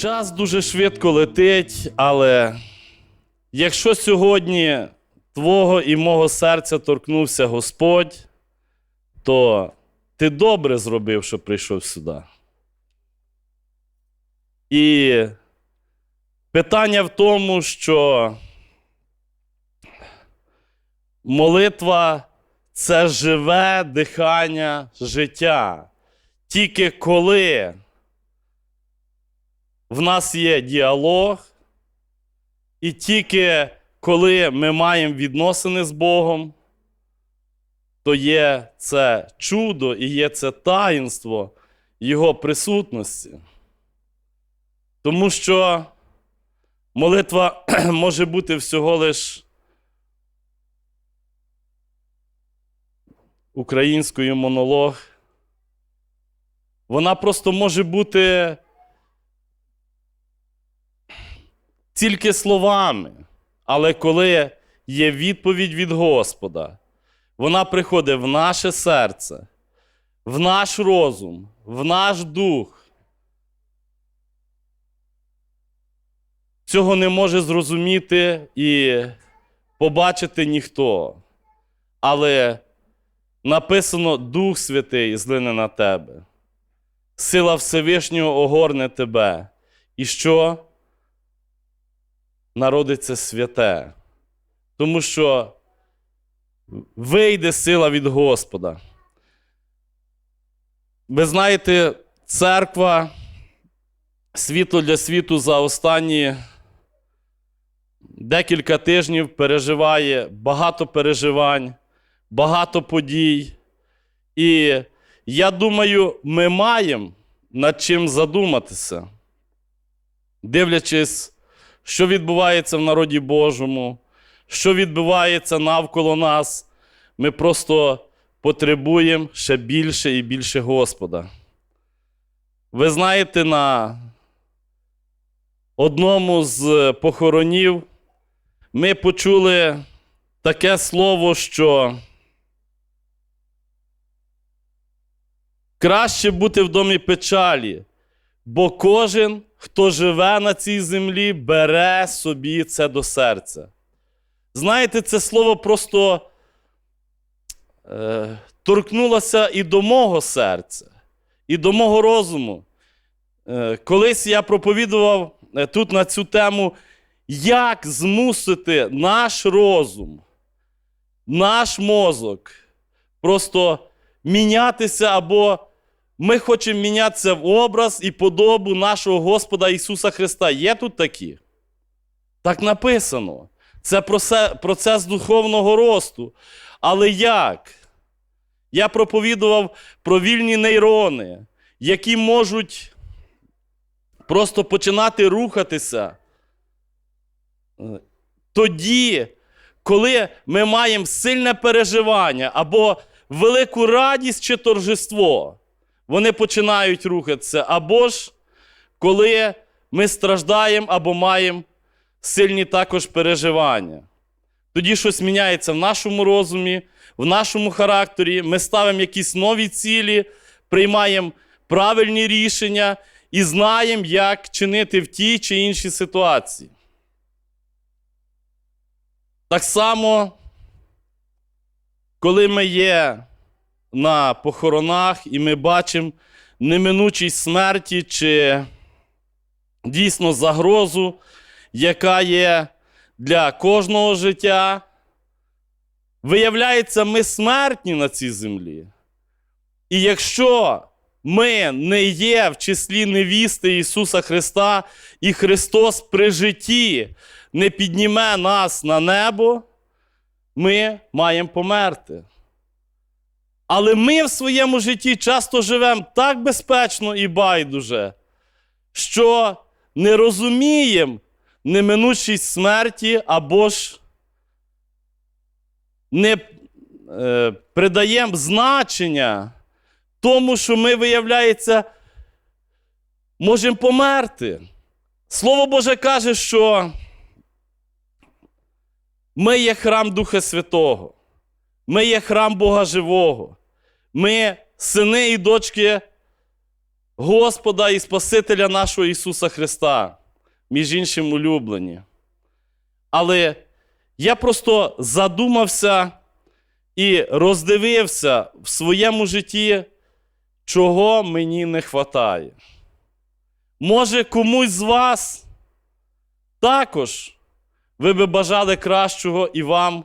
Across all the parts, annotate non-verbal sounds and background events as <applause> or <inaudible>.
Час дуже швидко летить, але якщо сьогодні твого і мого серця торкнувся Господь, то ти добре зробив, що прийшов сюди. І питання в тому, що молитва це живе дихання життя. Тільки коли в нас є діалог, і тільки коли ми маємо відносини з Богом, то є це чудо і є це таїнство Його присутності. Тому що молитва <clears throat> може бути всього лиш українською монолог. Вона просто може бути тільки словами. Але коли є відповідь від Господа, вона приходить в наше серце, в наш розум, в наш дух. Цього не може зрозуміти і побачити ніхто. Але написано Дух Святий злине на тебе. Сила Всевишнього огорне тебе. І що? Народиться святе. Тому що вийде сила від Господа. Ви знаєте, церква світло для світу за останні декілька тижнів переживає багато переживань, багато подій. І я думаю, ми маємо над чим задуматися, дивлячись, що відбувається в народі Божому, що відбувається навколо нас. Ми просто потребуємо ще більше і більше Господа. Ви знаєте, на одному з похоронів ми почули таке слово, що краще бути в домі печалі, бо кожен, хто живе на цій землі, бере собі це до серця. Знаєте, це слово просто е, торкнулося і до мого серця, і до мого розуму. Е, колись я проповідував е, тут на цю тему, як змусити наш розум, наш мозок просто мінятися, або ми хочемо мінятися в образ і подобу нашого Господа Ісуса Христа. Є тут такі? Так написано. Це процес духовного росту. Але як? Я проповідував про вільні нейрони, які можуть просто починати рухатися. Тоді, коли ми маємо сильне переживання або велику радість чи торжество, вони починають рухатися. Або ж коли ми страждаємо або маємо сильні також переживання. Тоді щось міняється в нашому розумі, в нашому характері. Ми ставимо якісь нові цілі, приймаємо правильні рішення і знаємо, як чинити в тій чи іншій ситуації. Так само, коли ми є на похоронах і ми бачимо неминучість смерті чи дійсно загрозу, яка є для кожного життя, виявляється, ми смертні на цій землі. І якщо ми не є в числі невісти Ісуса Христа, і Христос при житті не підніме нас на небо, ми маємо померти. Але ми в своєму житті часто живемо так безпечно і байдуже, що не розуміємо неминучість смерті або ж не е, придаємо значення тому, що ми, виявляється, можемо померти. Слово Боже каже, що ми є храм Духа Святого, ми є храм Бога Живого, ми сини і дочки Господа і Спасителя нашого Ісуса Христа, між іншим улюблені. Але я просто задумався і роздивився в своєму житті, чого мені не вистачає. Може, комусь з вас також ви би бажали кращого і вам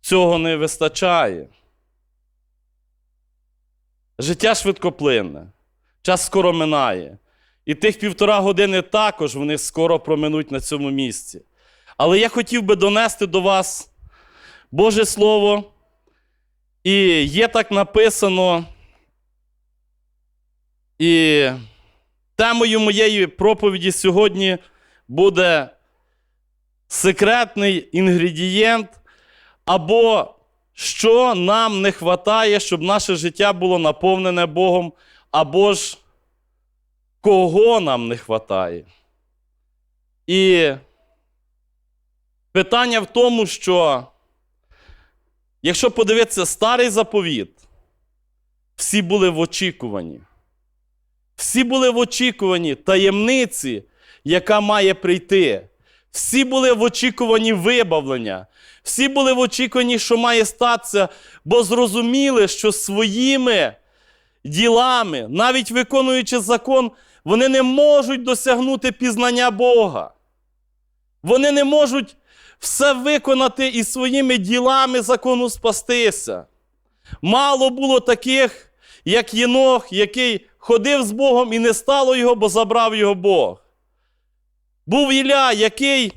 цього не вистачає. Життя швидкоплинне, час скоро минає. І тих півтора години також вони скоро проминуть на цьому місці. Але я хотів би донести до вас Боже Слово, і є так написано, і темою моєї проповіді сьогодні буде секретний інгредієнт, або що нам не вистачає, щоб наше життя було наповнене Богом, або ж кого нам не вистачає. І питання в тому, що якщо подивитися старий заповіт, всі були в очікуванні. Всі були в очікуванні таємниці, яка має прийти. Всі були в очікуванні вибавлення. Всі були в очікуванні, що має статися, бо зрозуміли, що своїми ділами, навіть виконуючи закон, вони не можуть досягнути пізнання Бога. Вони не можуть все виконати і своїми ділами закону спастися. Мало було таких, як Єнох, який ходив з Богом і не стало його, бо забрав його Бог. Був Ілля, який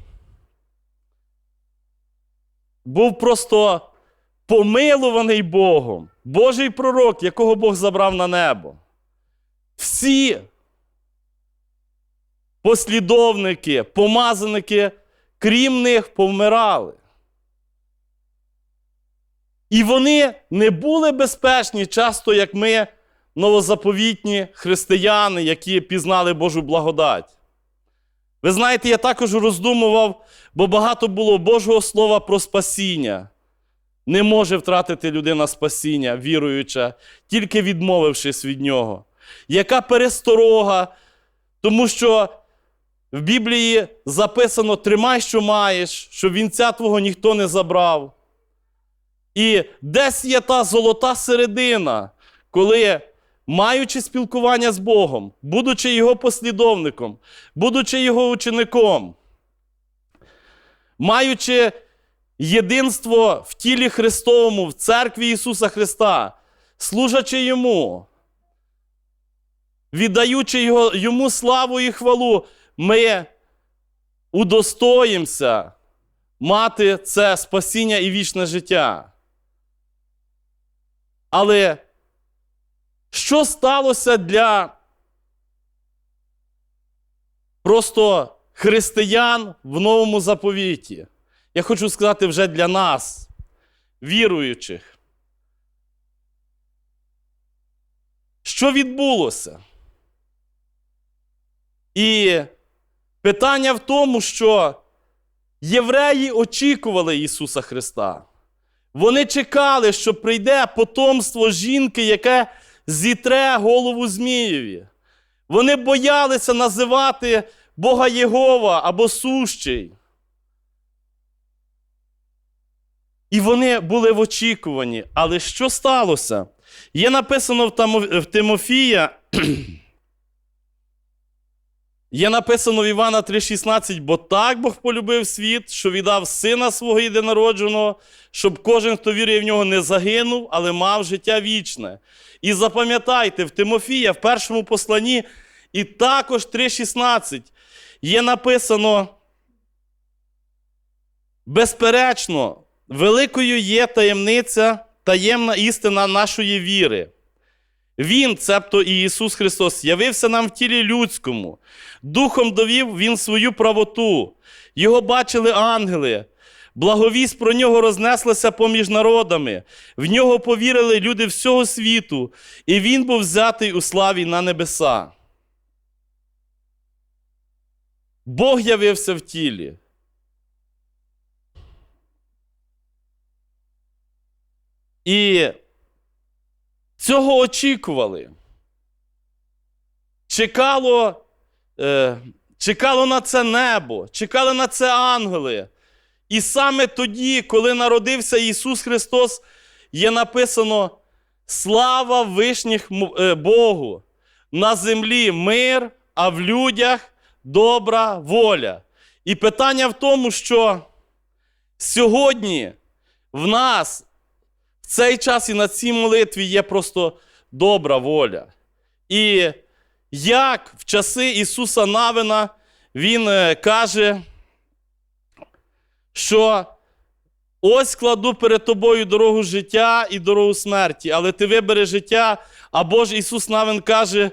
був просто помилуваний Богом, Божий пророк, якого Бог забрав на небо. Всі послідовники, помазаники, крім них, повмирали. І вони не були безпечні, часто, як ми, новозаповітні християни, які пізнали Божу благодать. Ви знаєте, я також роздумував, бо багато було Божого Слова про спасіння. Не може втратити людина спасіння, віруюча, тільки відмовившись від нього. Яка пересторога, тому що в Біблії записано: тримай, що маєш, щоб вінця твого ніхто не забрав. І десь є та золота середина, коли, маючи спілкування з Богом, будучи Його послідовником, будучи Його учеником, маючи єдинство в тілі Христовому, в церкві Ісуса Христа, служачи Йому, віддаючи його, Йому славу і хвалу, ми удостоїмося мати це спасіння і вічне життя. Але що сталося для просто християн в новому заповіті? Я хочу сказати вже для нас, віруючих. Що відбулося? І питання в тому, що євреї очікували Ісуса Христа. Вони чекали, що прийде потомство жінки, яке зітре голову Змієві. Вони боялися називати Бога Єгова або сущий. І вони були в очікуванні. Але що сталося? Є написано в, Тимофія. Є написано в Івана 3,16, бо так Бог полюбив світ, що віддав сина свого єдинородженого, щоб кожен, хто вірує в нього, не загинув, але мав життя вічне. І запам'ятайте, в Тимофія, в першому посланні, і також 3,16 є написано. Безперечно, великою є таємниця, таємна істина нашої віри. Він, цебто і Ісус Христос, явився нам в тілі людському, духом довів Він свою правоту. Його бачили ангели. Благовість про нього рознеслася поміж народами. В нього повірили люди всього світу, і він був взятий у славі на небеса. Бог явився в тілі. І цього очікували. чекало, е, чекало на це небо, чекали на це ангели. І саме тоді, коли народився Ісус Христос, є написано: Слава вишніх е, Богу! На землі мир, а в людях добра воля. І питання в тому, що сьогодні в нас цей час і на цій молитві є просто добра воля. І як в часи Ісуса Навина Він е, каже, що ось кладу перед тобою дорогу життя і дорогу смерті, але ти вибери життя, або ж Ісус Навин каже: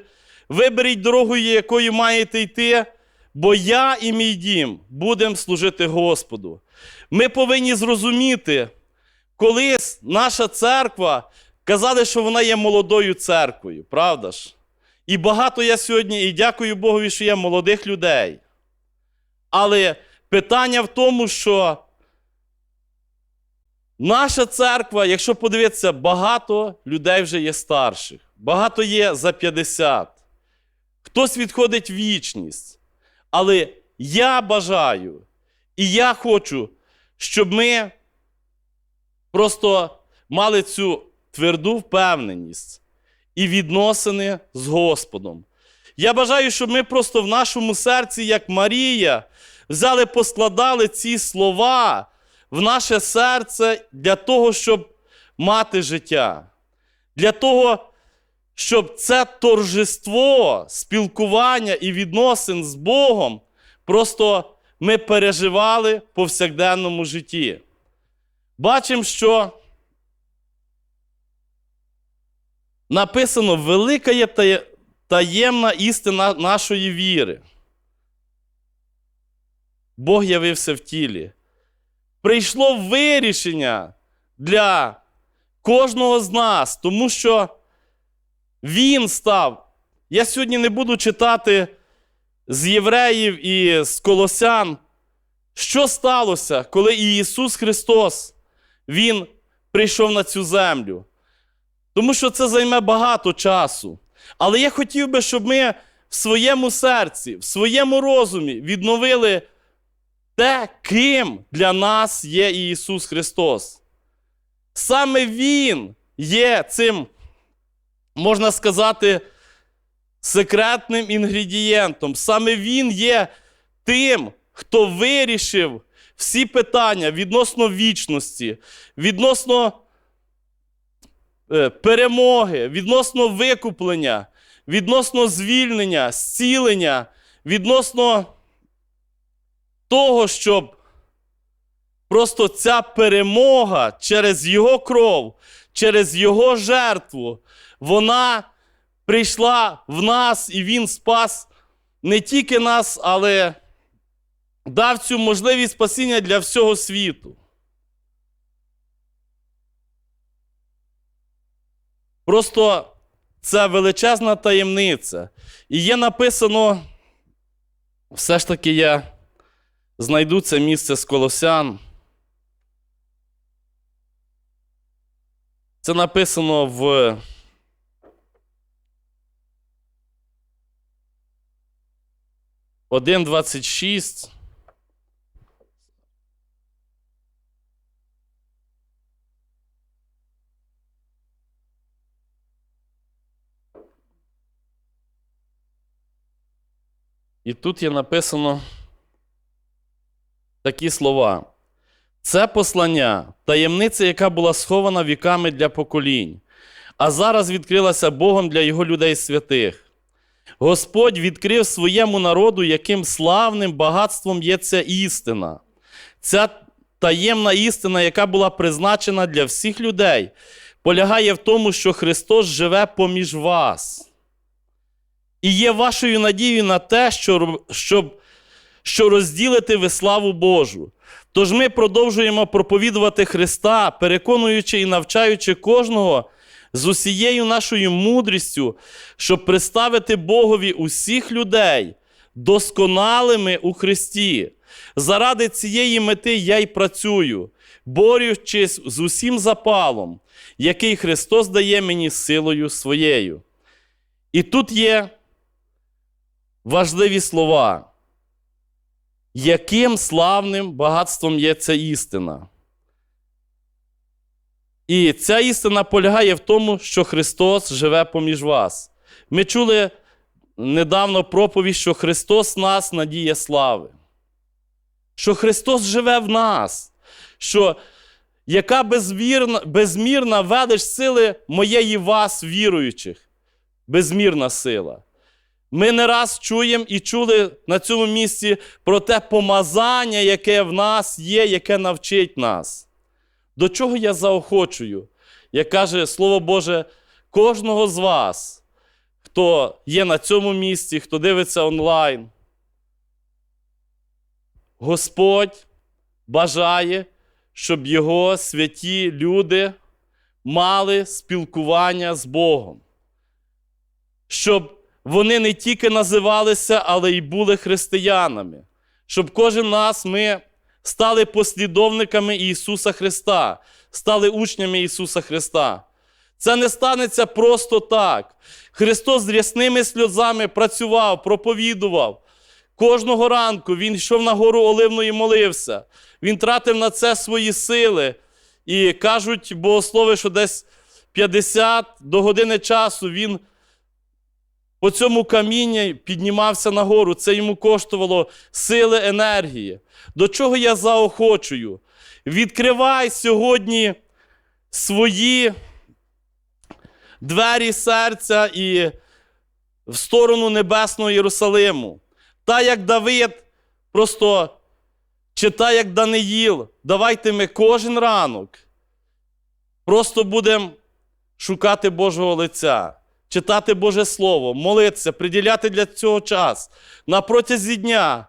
виберіть дорогу, якою маєте йти, бо я і мій дім будемо служити Господу. Ми повинні зрозуміти, колись наша церква казали, що вона є молодою церквою, правда ж? І багато я сьогодні, і дякую Богові, що є молодих людей. Але питання в тому, що наша церква, якщо подивитися, багато людей вже є старших, багато є за 50. Хтось відходить в вічність. Але я бажаю і я хочу, щоб ми просто мали цю тверду впевненість і відносини з Господом. Я бажаю, щоб ми просто в нашому серці, як Марія, взяли, поскладали ці слова в наше серце для того, щоб мати життя. Для того, щоб це торжество спілкування і відносин з Богом просто ми переживали в повсякденному житті. Бачимо, що написано велика є таємна істина нашої віри. Бог явився в тілі. Прийшло вирішення для кожного з нас, тому що Він став. Я сьогодні не буду читати з євреїв і з колосян, що сталося, коли Ісус Христос Він прийшов на цю землю. Тому що це займе багато часу. Але я хотів би, щоб ми в своєму серці, в своєму розумі відновили те, ким для нас є Ісус Христос. Саме Він є цим, можна сказати, секретним інгредієнтом. Саме Він є тим, хто вирішив всі питання відносно вічності, відносно е, перемоги, відносно викуплення, відносно звільнення, зцілення, відносно того, щоб просто ця перемога через Його кров, через Його жертву, вона прийшла в нас, і Він спас не тільки нас, але дав цю можливість спасіння для всього світу. Просто це величезна таємниця. І є написано, все ж таки я знайду це місце з Колосян. Це написано в один двадцять шість. І тут є написано такі слова. Це послання, таємниця, яка була схована віками для поколінь, а зараз відкрилася Богом для його людей святих. Господь відкрив своєму народу, яким славним багатством є ця істина. Ця таємна істина, яка була призначена для всіх людей, полягає в тому, що Христос живе поміж вас. І є вашою надією на те, що, щоб, що розділите ви славу Божу. Тож ми продовжуємо проповідувати Христа, переконуючи і навчаючи кожного з усією нашою мудрістю, щоб представити Богові усіх людей досконалими у Христі. Заради цієї мети я й працюю, борючись з усім запалом, який Христос дає мені силою своєю. І тут є важливі слова. Яким славним багатством є ця істина? І ця істина полягає в тому, що Христос живе поміж вас. Ми чули недавно проповідь, що Христос нас надіє слави. Що Христос живе в нас. Що яка безмірна, безмірна велич сили моєї вас, віруючих. Безмірна сила. Ми не раз чуємо і чули на цьому місці про те помазання, яке в нас є, яке навчить нас. До чого я заохочую? Як каже Слово Боже, кожного з вас, хто є на цьому місці, хто дивиться онлайн. Господь бажає, щоб його святі люди мали спілкування з Богом. Щоб вони не тільки називалися, але й були християнами. Щоб кожен нас ми стали послідовниками Ісуса Христа, стали учнями Ісуса Христа. Це не станеться просто так. Христос з рясними сльозами працював, проповідував. Кожного ранку Він йшов на гору Оливну і молився. Він тратив на це свої сили. І кажуть богослови, що десь 50 до години часу він по цьому камінні піднімався нагору. Це йому коштувало сили, енергії. До чого я заохочую? Відкривай сьогодні свої двері серця і в сторону Небесного Єрусалиму. Та як Давид, просто чи та як Даниїл, давайте ми кожен ранок просто будемо шукати Божого лиця, читати Боже Слово, молитися, приділяти для цього час. На протязі дня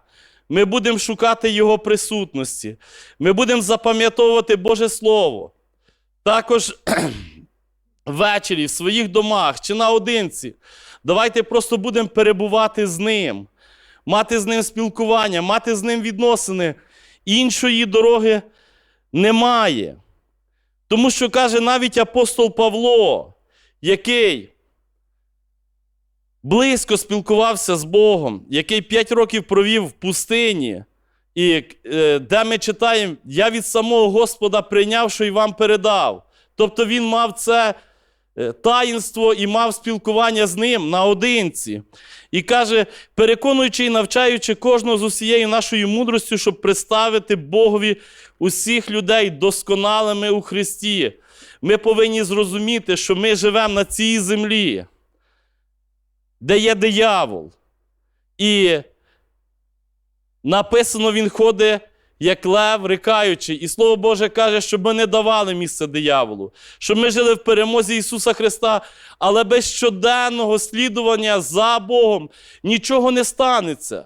ми будемо шукати Його присутності, ми будемо запам'ятовувати Боже Слово. Також <clears throat> ввечері в своїх домах чи наодинці. Давайте просто будемо перебувати з ним, мати з ним спілкування, мати з ним відносини. Іншої дороги немає. Тому що каже навіть апостол Павло, який близько спілкувався з Богом, який п'ять років провів в пустині, і е, де ми читаємо, я від самого Господа прийняв, що й вам передав. Тобто він мав це е, таїнство і мав спілкування з ним наодинці. І каже, переконуючи і навчаючи кожного з усією нашою мудростю, щоб представити Богові усіх людей досконалими у Христі. Ми повинні зрозуміти, що ми живемо на цій землі, де є диявол. І написано, він ходить, як лев, рикаючи. І Слово Боже каже, щоб ми не давали місце дияволу, щоб ми жили в перемозі Ісуса Христа, але без щоденного слідування за Богом нічого не станеться.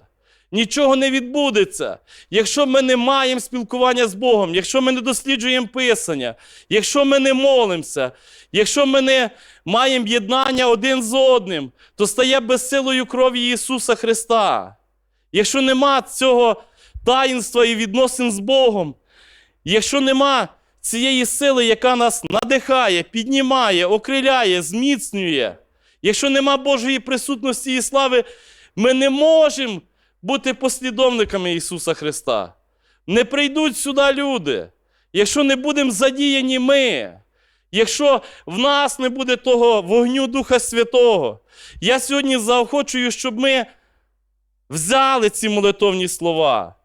Нічого не відбудеться. Якщо ми не маємо спілкування з Богом, якщо ми не досліджуємо Писання, якщо ми не молимося, якщо ми не маємо єднання один з одним, то стає безсилою крові Ісуса Христа. Якщо нема цього таїнства і відносин з Богом, якщо нема цієї сили, яка нас надихає, піднімає, окриляє, зміцнює, якщо нема Божої присутності і слави, ми не можемо бути послідовниками Ісуса Христа. Не прийдуть сюди люди, якщо не будемо задіяні ми. Якщо в нас не буде того вогню Духа Святого, я сьогодні заохочую, щоб ми взяли ці молитовні слова.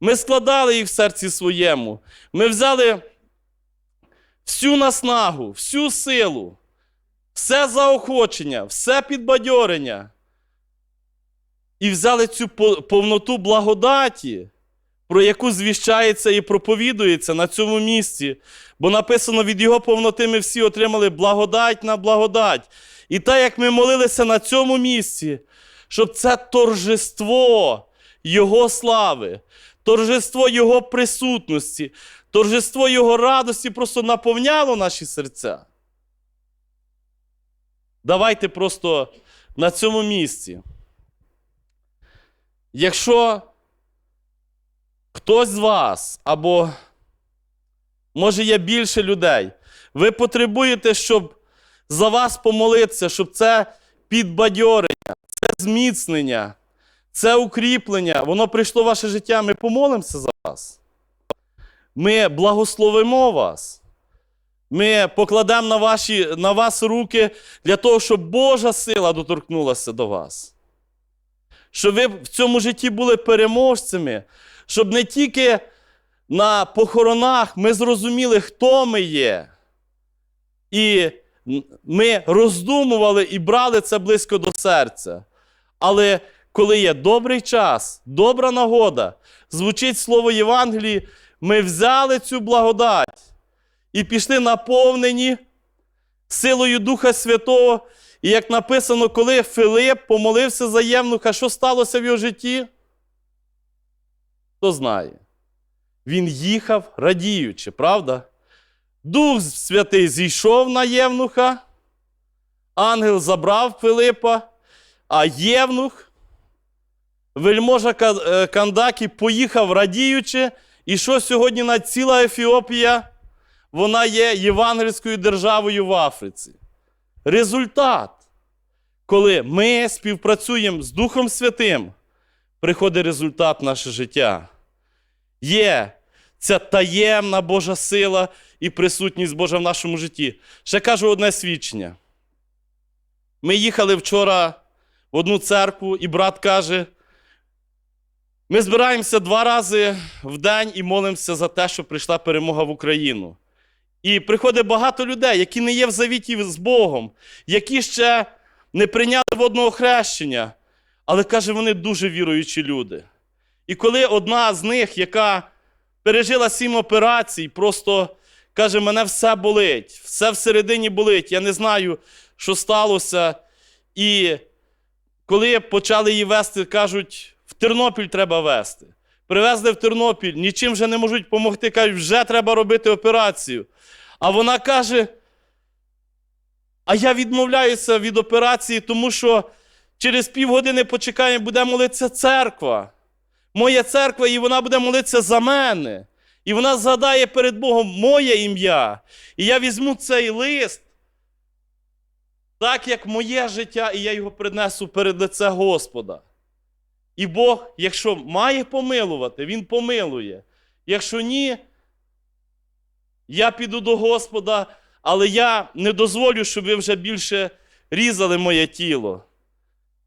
Ми складали їх в серці своєму. Ми взяли всю наснагу, всю силу, все заохочення, все підбадьорення. І взяли цю повноту благодаті, про яку звіщається і проповідується на цьому місці. Бо написано, від його повноти ми всі отримали благодать на благодать. І так, як ми молилися на цьому місці, щоб це торжество Його слави, торжество Його присутності, торжество Його радості просто наповняло наші серця. Давайте просто на цьому місці. Якщо хтось з вас, або може є більше людей, ви потребуєте, щоб за вас помолитися, щоб це підбадьорення, це зміцнення, це укріплення, воно прийшло в ваше життя. Ми помолимося за вас. Ми благословимо вас. Ми покладемо на, ваші, на вас руки для того, щоб Божа сила доторкнулася до вас. Щоб ви в цьому житті були переможцями, щоб не тільки на похоронах ми зрозуміли, хто ми є. І ми роздумували і брали це близько до серця. Але коли є добрий час, добра нагода, звучить слово Євангелії, ми взяли цю благодать і пішли наповнені силою Духа Святого. І як написано, коли Филип помолився за Євнуха, що сталося в його житті? Хто знає? Він їхав радіючи, правда? Дух Святий зійшов на Євнуха, ангел забрав Филипа, а Євнух, вельможа е, Кандакі, поїхав радіючи. І що сьогодні на ціла Ефіопія? Вона є євангельською державою в Африці. Результат, коли ми співпрацюємо з Духом Святим, приходить результат наше життя. Є ця таємна Божа сила і присутність Божа в нашому житті. Ще кажу одне свідчення. Ми їхали вчора в одну церкву, і брат каже: ми збираємося два рази в день і молимося за те, щоб прийшла перемога в Україну. І приходить багато людей, які не є в завіті з Богом, які ще не прийняли водного хрещення, але каже, вони дуже віруючі люди. І коли одна з них, яка пережила сім операцій, просто каже, мене все болить, все всередині болить, я не знаю, що сталося. І коли почали її вести, кажуть, в Тернопіль треба вести. Привезли в Тернопіль, нічим вже не можуть допомогти, кажуть, вже треба робити операцію. А вона каже: А я відмовляюся від операції, тому що через півгодини почекаємо, буде молитися церква. Моя церква, і вона буде молитися за мене. І вона згадає перед Богом моє ім'я. І я візьму цей лист, так як моє життя, і я його принесу перед лице Господа. І Бог, якщо має помилувати, Він помилує. Якщо ні, я піду до Господа, але я не дозволю, щоб ви вже більше різали моє тіло.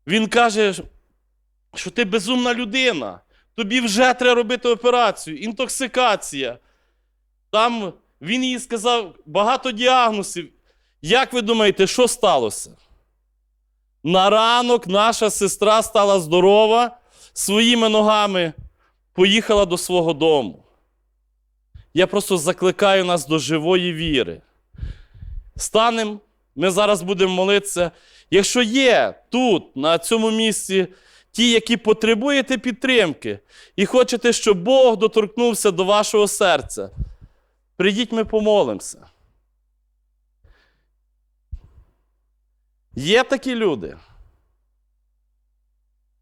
Він каже, що ти безумна людина. Тобі вже треба робити операцію, інтоксикація. Там він їй сказав багато діагнозів. Як ви думаєте, що сталося? На ранок наша сестра стала здорова, своїми ногами поїхала до свого дому. Я просто закликаю нас до живої віри. Станемо, ми зараз будемо молитися. Якщо є тут, на цьому місці, ті, які потребуєте підтримки, і хочете, щоб Бог доторкнувся до вашого серця, прийдіть, ми помолимося. Є такі люди.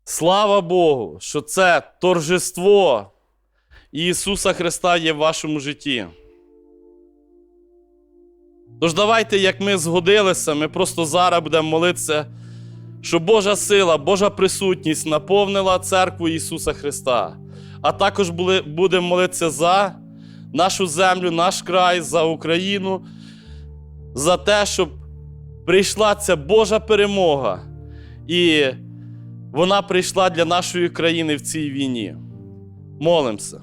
Слава Богу, що це торжество Ісуса Христа є в вашому житті. Тож давайте, як ми згодилися, ми просто зараз будемо молитися, щоб Божа сила, Божа присутність наповнила церкву Ісуса Христа. А також були- будемо молитися за нашу землю, наш край, за Україну, за те, щоб прийшла ця Божа перемога. І вона прийшла для нашої країни в цій війні. Молимося.